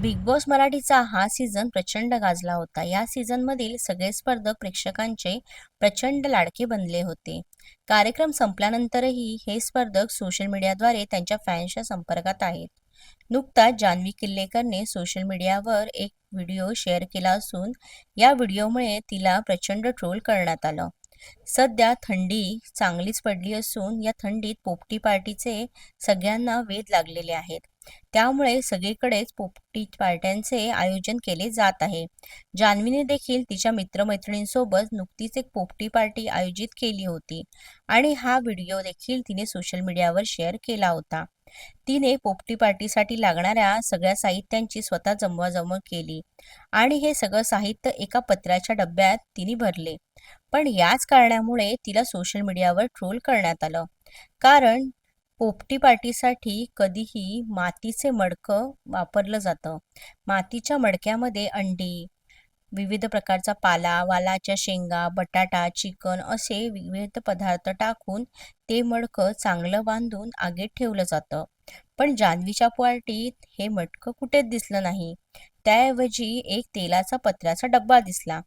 Big boss मराठीचा हा season प्रचंड गाजला होता. या सीझनमधील सगळे स्पर्धक प्रेक्षकांचे प्रचंड लाडके बनले होते. कार्यक्रम संपल्यानंतरही हे स्पर्धक सोशल मीडियाद्वारे त्यांच्या फॅन्सच्या संपर्कात आहेत. नुकताच जान्हवी किल्लेकरने सोशल मीडियावर एक व्हिडिओ शेअर केला असून या व्हिडिओमुळे तिला प्रचंड ट्रोल करण्यात आलं. सध्या थंडी चांगलीच पडली असून या थंडीत पोपटी पार्टीचे सगळ्यांना वेध लागलेले आहेत. त्यामुळे सगळीकडेच पोपटी पार्ट्यांचे आयोजन केले जात आहे. जान्हवीने देखील तिच्या मित्रमैत्रिणींसोबत नुकतीच एक पोपटी पार्टी आयोजित केली होती आणि हा व्हिडिओ देखील तिने सोशल मीडियावर शेअर केला होता. तिने पोपटी पार्टीसाठी लागणाऱ्या सगळ्या साहित्यांची स्वतः जमवाजमव केली. आणि हे सगळं साहित्य एका पत्राच्या डब्यात तिने भरले. पण याच कारणामुळे तिला सोशल मीडियावर ट्रोल करण्यात आलं. कारण पोपटी पार्टीसाठी कधीही मातीचे मडकं वापरलं जातं. मातीच्या मडक्यामध्ये अंडी विविध प्रकारचा पाला वालाच्या शेंगा बटाटा चिकन असे विविध पदार्थ टाकून ते मडकं चांगलं बांधून आगीत ठेवलं जातं. पण जान्हवीच्या पार्टीत हे मटकं कुठेच दिसलं नाही. त्याऐवजी एक तेलाचा पत्र्याचा डब्बा दिसला.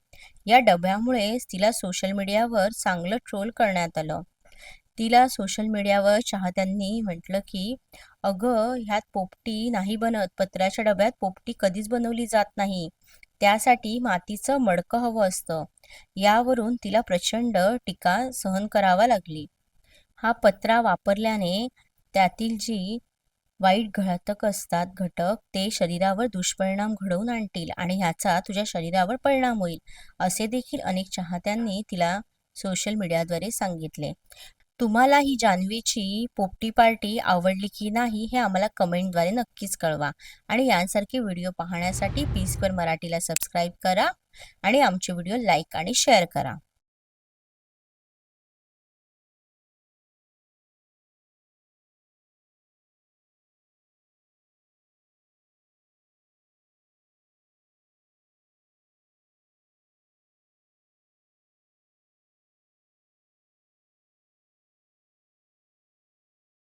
या डब्यामुळे तिला सोशल मीडियावर चांगलं ट्रोल करण्यात आलं. तिला सोशल मीडियावर चाहत्यांनी म्हटलं की अगं ह्यात पोपटी नाही बनत. पत्र्याच्या डब्यात पोपटी कधीच बनवली जात नाही. त्यासाठी मातीचं मडकं हवं असतं. यावरून तिला प्रचंड टीका सहन करावा लागली. हा पत्रा वापरल्याने त्यातील जी वाईट घातक असतात घटक ते शरीरावर दुष्परिणाम घडवून आणतील आणि ह्याचा तुझ्या शरीरावर परिणाम होईल. असे देखील अनेक चाहत्यांनी तिला सोशल मीडियाद्वारे सांगितले. तुम्हाला ही जान्हवीची पोपटी पार्टी आवडली की नाही हे आम्हाला कमेंटद्वारे नक्कीच कळवा. आणि यांसारखे व्हिडिओ पाहण्यासाठी पी स्क्वेअर मराठीला सबस्क्राईब करा आणि आमचे व्हिडिओ लाईक आणि शेअर करा.